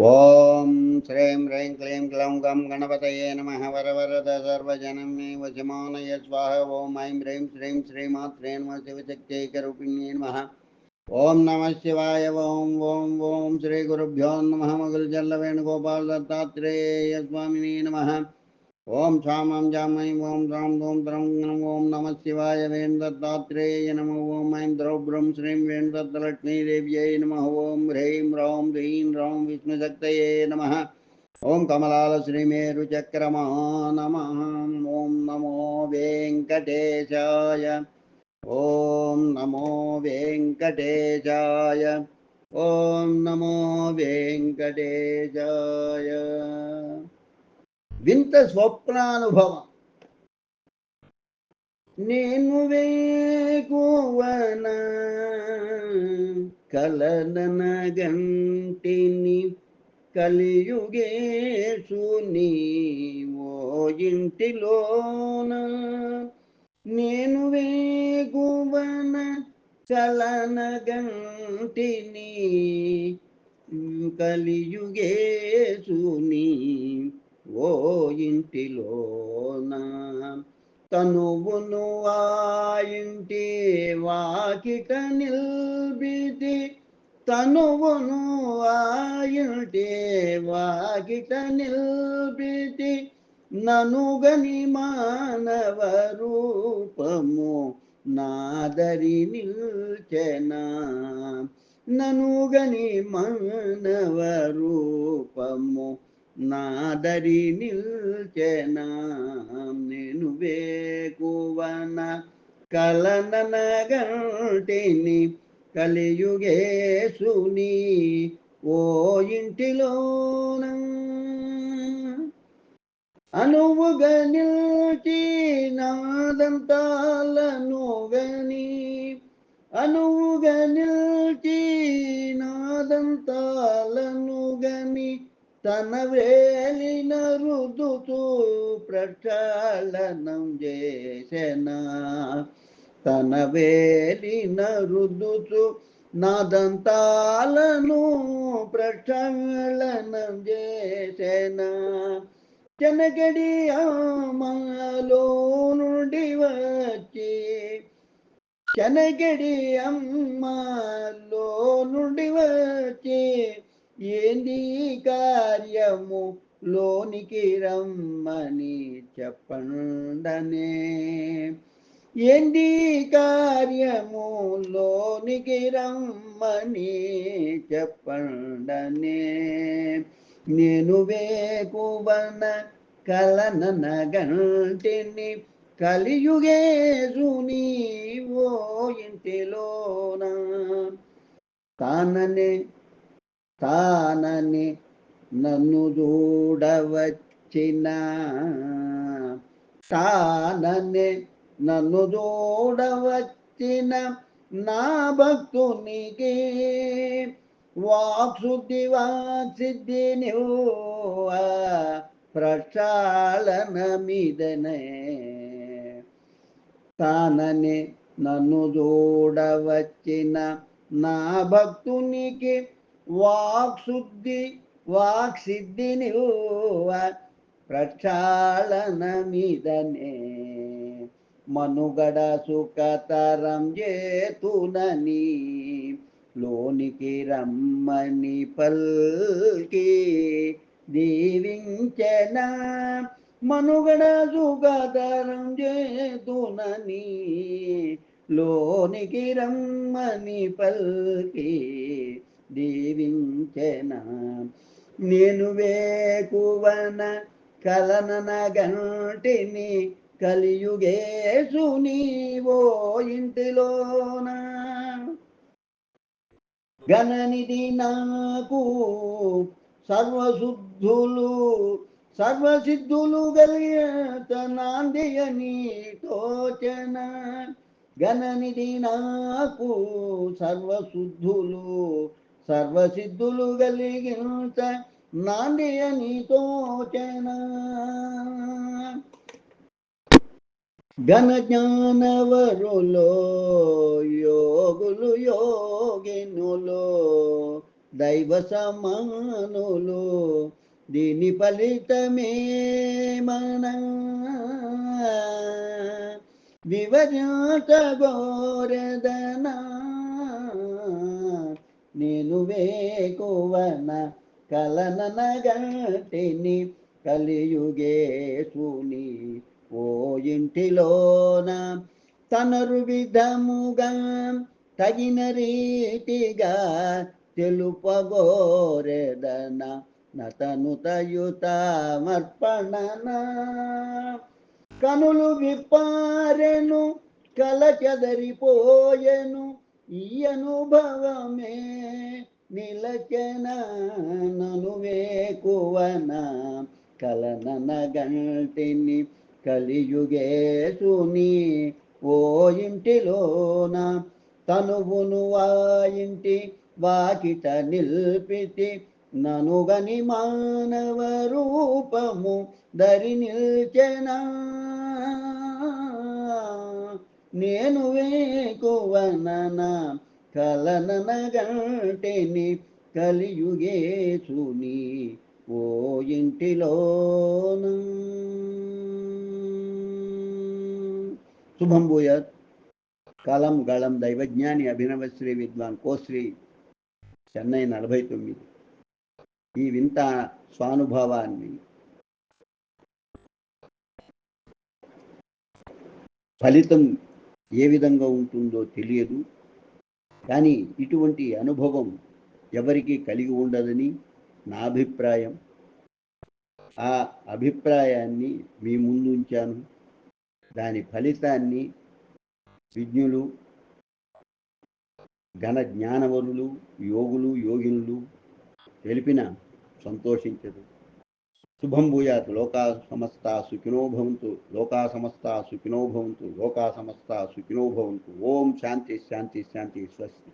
ॐ श्रीं ह्रीं क्लीं क्लौं गं गणपतये नमः वरवरद सर्वजनं मे वशमानय स्वाहा। ॐ ऐं ह्रीं श्रीं श्रीमात्रे नमः शिवशक्त्यैकरूपिण्ये नमः। ॐ नमः शिवाय, ॐ ॐ ॐ श्रीगुरुभ्यो नमः। मगुलजल्लवेणुगोपालदत्तात्रेयस्वामिने नमः। ॐ क्षामां जामयी ॐ द्रां ॐ द्रम नम ॐ नम शिवाय वेन्दत्तात्रेय नमः ॐ ऐं द्रौभ्रं श्रीं वेन्दत्तलक्ष्मीदेव्यै नम ॐ ह्रीं रौं ह्रीं रौं विष्णुशक्तये नमः ॐ कमलालश्रीमेरुचक्रमा नम ओं नमो वेङ्कटेशाय ॐ नमो वेङ्कटेशाय ॐ नमो वेङ्कटेशाय వింత స్వప్నానుభవం. నేను వేకువన? కలదన గంటిని కలియుగేసుని ఓ ఇంటిలోన. నేను వేగువన చలన కలనగంటిని కలియుగేసుని ఓ ఇంటిలోన తనువును ఆ ఇంటి వాకిక నిల్బితి. తనువును ఆ ఇంటి వాకిట నిల్బితి. ననుగని మానవ రూపము నాదరి నిల్చెనా. ననుగని మానవ రూపము నాదరి నిల్చెనా నేను వేకువన కలనగంటిని కలియుగేసుని ఓ ఇంటిలోన అనువుగా నిల్చి నాదంతాలను గని అనువుగా నిల్చి నాదంతాలను గని తన వేలిన రుదుతూ ప్రక్షాళనం చేసెన? తన వేలిన రుదుతూ నాదంతాలను ప్రక్షాళనం చేసెన? చెనగడి అమ్మలో నుండి వచ్చి చెనగడి అమ్మలో నుండి వచ్చి ఏంది కార్యము? లోనికి రమ్మని చెప్పండనే. ఏంది కార్యము? లోనికి రమ్మని చెప్పండనే. నేను వేకువన కలన గంటిని కలియుగేసుని ఓ ఇంటిలోన. తాననే తానని నన్ను చూడవచ్చిన. తానని నన్ను చూడవచ్చిన నా భక్తునికి వాక్శుద్ధి వాక్సిద్ధి ప్రక్షాళన మీదనే తాననే నన్ను చూడవచ్చిన నా భక్తునికి వాక్శుద్ధి వాక్సిద్ధిని ప్రక్షాళన మీదనే మనుగడ సుఖతరం చేతునని లోనికి రమ్మని పల్కి దీవించన. మనుగడ సుఖతరం చేతునని లోనికి రమ్మని పల్కి దీవించెన. నేను వేకువన కలనన గంటిని కలియుగేసు నీవో ఇంటిలోన. గణనిధి నాకు సర్వశుద్ధులు సర్వసిద్ధులు కలిగత నాందియని తోచన గణనిధి నాకు సర్వశుద్ధులు సర్వసిద్ధులు కలిగింత నాంది అని ఘన జ్ఞానవరులో యోగులు యోగినులు దైవ సమానులు దీని ఫలితమే మన. వివరాత గోరదనా నేను వేకువన కలననగటిని కలియుగేసుని ఓ ఇంటిలోన తనరు విధముగా తగిన రీతిగా తెలుపగోరెదన నతను తయుతమర్పణన. కనులు విప్పారెను కల కలచెదరిపోయెను ఈ అనుభవమే నిలచన నను వేకువన కలనన గంటిని కలియుగేసుని ఓ ఇంటిలోన తనువును ఆ ఇంటి వాకిట నిల్పితి ననుగని మానవ రూపము దరి నిల్చెనా. నేను వేకువనన కలననగంటేని కలియుగే కలియుగేసుని ఓ ఇంటిలోన. శుభం భూయత్. కలం గళం దైవజ్ఞాని అభినవశ్రీ విద్వాన్ కోశ్రీ చెన్నై నలభై తొమ్మిది. ఈ వింత స్వానుభవాన్ని ఫలితం ఏ విధంగా ఉంటుందో తెలియదు. కానీ ఇటువంటి అనుభవం ఎవరికి కలిగి ఉండదని నా అభిప్రాయం. ఆ అభిప్రాయాన్ని మీ ముందుంచాను దాని ఫలితాన్ని విజ్ఞులు ఘన జ్ఞానవరులు యోగులు యోగినులు తెలిపిన సంతోషించదు. शुभम भूयात लोका समस्ता सुखिनो भवंतु लोका समस्ता सुखिनो भवंतु लोका समस्ता सुखिनो भवंतु ओम शांति शांति शांति, स्वस्ति।